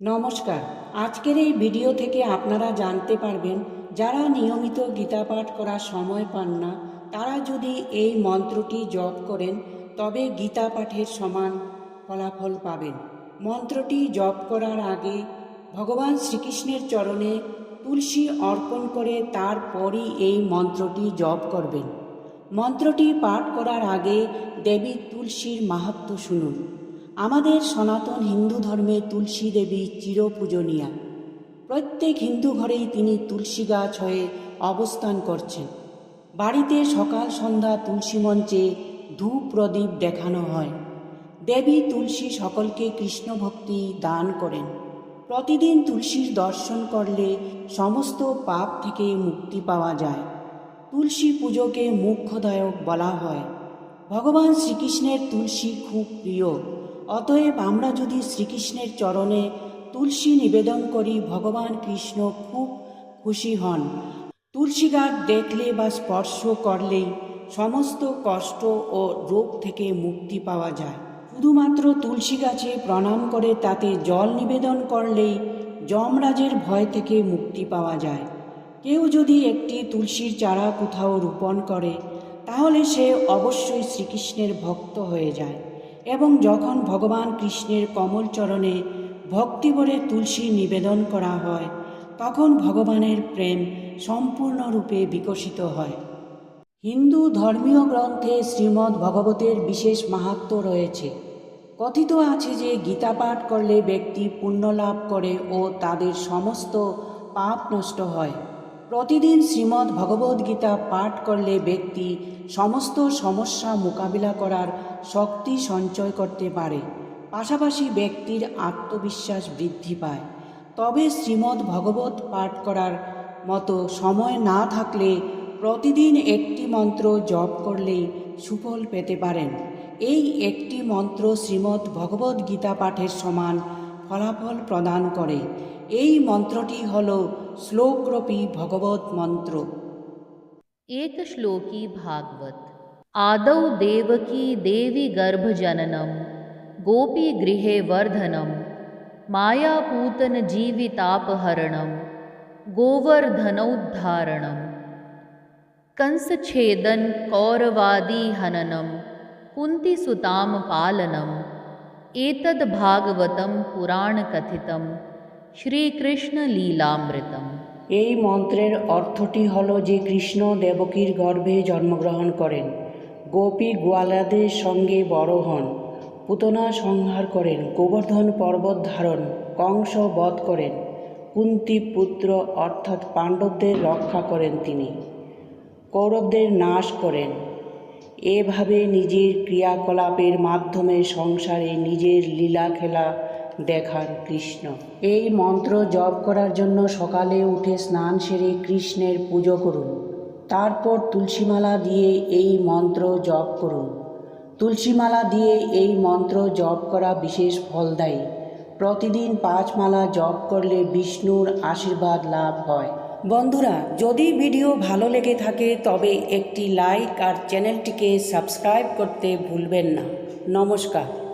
নমস্কার। আজকের এই ভিডিও থেকে আপনারা জানতে পারবেন, যারা নিয়মিত গীতা পাঠ করার সময় পান না, তারা যদি এই মন্ত্রটি জপ করেন, তবে গীতা পাঠের সমান ফলাফল পাবেন। মন্ত্রটি জপ করার আগে ভগবান শ্রীকৃষ্ণের চরণে তুলসী অর্পণ করে তারপরই এই মন্ত্রটি জপ করবেন। মন্ত্রটি পাঠ করার আগে দেবী তুলসীর মাহাত্ম্য শুনুন। আমাদের সনাতন হিন্দু ধর্মে তুলসী দেবী চিরপূজনীয়া। প্রত্যেক হিন্দু ঘরেই তিনি তুলসী গাছ হয়ে অবস্থান করছেন। বাড়িতে সকাল সন্ধ্যা তুলসী মঞ্চে ধূপ প্রদীপ দেখানো হয়। দেবী তুলসী সকলকে কৃষ্ণ ভক্তি দান করেন। প্রতিদিন তুলসীর দর্শন করলে সমস্ত পাপ থেকে মুক্তি পাওয়া যায়। তুলসী পুজোকে মুখ্যদায়ক বলা হয়। ভগবান শ্রীকৃষ্ণের তুলসী খুব প্রিয়। অতএব আমরা যদি শ্রীকৃষ্ণের চরণে তুলসী নিবেদন করি, ভগবান কৃষ্ণ খুব খুশি হন। তুলসী গাছ দেখলে বা স্পর্শ করলেই সমস্ত কষ্ট ও রোগ থেকে মুক্তি পাওয়া যায়। শুধুমাত্র তুলসী গাছে প্রণাম করে তাতে জল নিবেদন করলেই যমরাজের ভয় থেকে মুক্তি পাওয়া যায়। কেউ যদি একটি তুলসীর চারা কোথাও রোপণ করে, তাহলে সে অবশ্যই শ্রীকৃষ্ণের ভক্ত হয়ে যায়। এবং যখন ভগবান কৃষ্ণের কমল চরণে ভক্তিভরে তুলসী নিবেদন করা হয়, তখন ভগবানের প্রেম সম্পূর্ণরূপে বিকশিত হয়। হিন্দু ধর্মীয় গ্রন্থে শ্রীমদ্ ভগবতের বিশেষ মাহাত্ম্য রয়েছে। কথিত আছে যে গীতা পাঠ করলে ব্যক্তি পুণ্য লাভ করে ও তাদের সমস্ত পাপ নষ্ট হয়। প্রতিদিন শ্রীমদ্ ভগবদ্ গীতা পাঠ করলে ব্যক্তি সমস্ত সমস্যা মোকাবিলা করার শক্তি সঞ্চয় করতে পারে। পাশাপাশি ব্যক্তির আত্মবিশ্বাস বৃদ্ধি পায়। তবে শ্রীমদ্ ভগবত পাঠ করার মতো সময় না থাকলে প্রতিদিন একটি মন্ত্র জপ করলেই সুফল পেতে পারেন। এই একটি মন্ত্র শ্রীমদ্ ভগবদ্গীতা পাঠের সমান ফলাফল প্রদান করে। এই মন্ত্রটি হল শ্লোকরূপী ভগবত মন্ত্র एकश्लोकी भागवत आदौ देवकी देवी गर्भजननं गोपीगृहे वर्धनं मायापूतनजीवितापहरणं गोवर्धनोद्धारणं कंसच्छेदन कौरवादिहननं कुन्तिसुतां पालनम् एतद्भागवतं पुराणकथितं শ্রীকৃষ্ণ লীলামৃতম এই মন্ত্রের অর্থটি হল যে কৃষ্ণ দেবকীর গর্ভে জন্মগ্রহণ করেন, গোপী গোয়ালাদের সঙ্গে বড় হন, পুতনা সংহার করেন, গোবর্ধন পর্বত ধারণ, কংস বধ করেন, কুন্তী পুত্র অর্থাৎ পাণ্ডবদের রক্ষা করেন তিনি, কৌরবদের নাশ করেন। এভাবে নিজের ক্রিয়াকলাপের মাধ্যমে সংসারে নিজের লীলা খেলা দেখান কৃষ্ণ। এই মন্ত্র জপ করার জন্য সকালে উঠে স্নান সেরে কৃষ্ণের পুজো করুন। তারপর তুলসীমালা দিয়ে এই মন্ত্র জপ করুন। তুলসীমালা দিয়ে এই মন্ত্র জপ করা বিশেষ ফলদায়ী। প্রতিদিন পাঁচ মালা জপ করলে বিষ্ণুর আশীর্বাদ লাভ হয়। বন্ধুরা, যদি ভিডিও ভালো লেগে থাকে, তবে একটি লাইক আর চ্যানেলটিকে সাবস্ক্রাইব করতে ভুলবেন না। নমস্কার।